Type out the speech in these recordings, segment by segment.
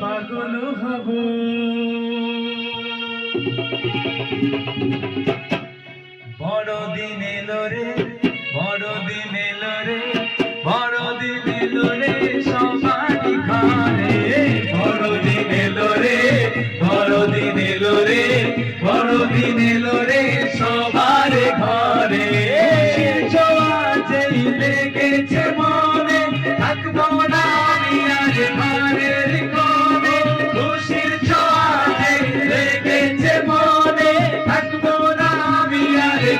পাগল হব। বড়দিন এলো রে, বড়দিন এলো রে, বড়দিন এলো রে ঘরে। বড়দিন এলো রে, বড়দিন এলো রে, বড়দিন এলো রে, সবার ঘরে। চলা যেই লেগেছে মনে, থাকব না আমি আর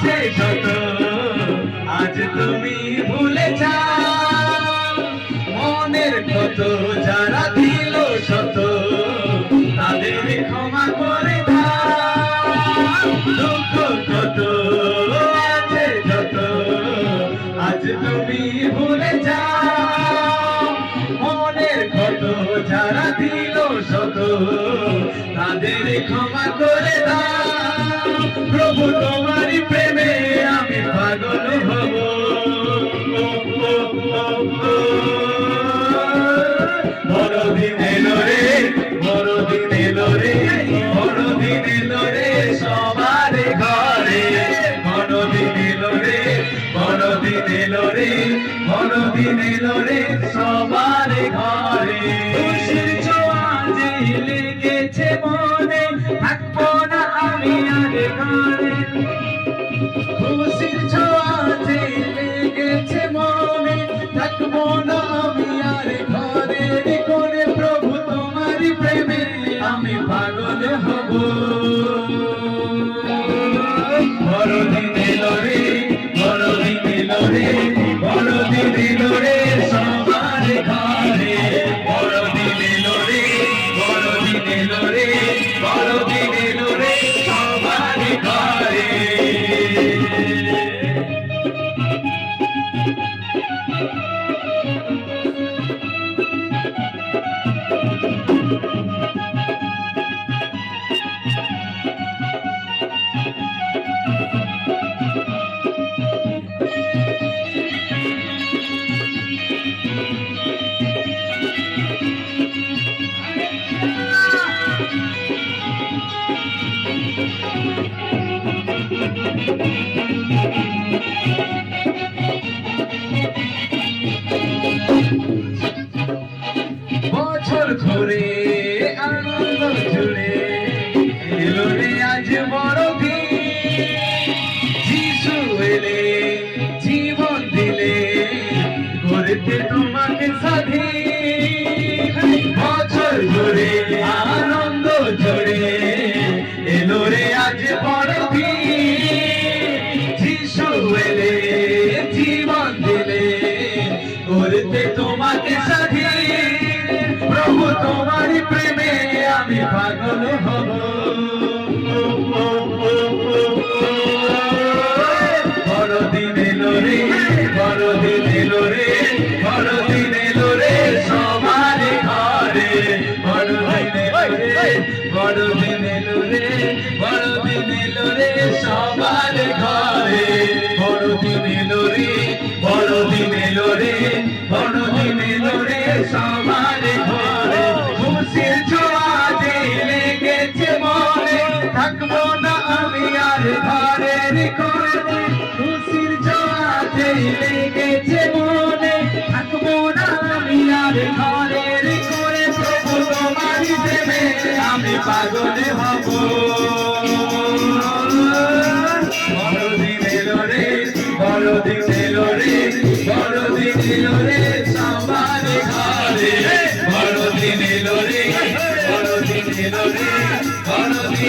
হয়েছে ছোট আজ তুমি ভুলে যাও। মনের কত যারা দিল শত তাদের ক্ষমা করে দুঃখ কত আছে যত, আজ তুমি ভুলে যাও। মনের কত যারা দিল শত তাদের ক্ষমা করে দিন এলো সবার ঘর। বছর ধরে আনন্দ জুড়ে এলো রে আজ বড়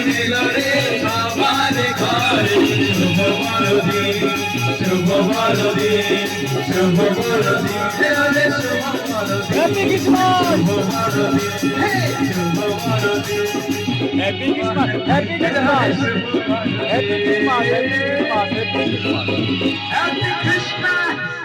বড়দিন এলো রে সবার ঘরে শুভ বড়দিন শুভ বড়দিন শুভ বড়দিন এলো রে শুভ বড়দিন হ্যাপি ক্রিসমাস শুভ বড়দিন হে শুভ বড়দিন happy Christmas happy Christmas happy Christmas happy Christmas happy Christmas Happy Christmas!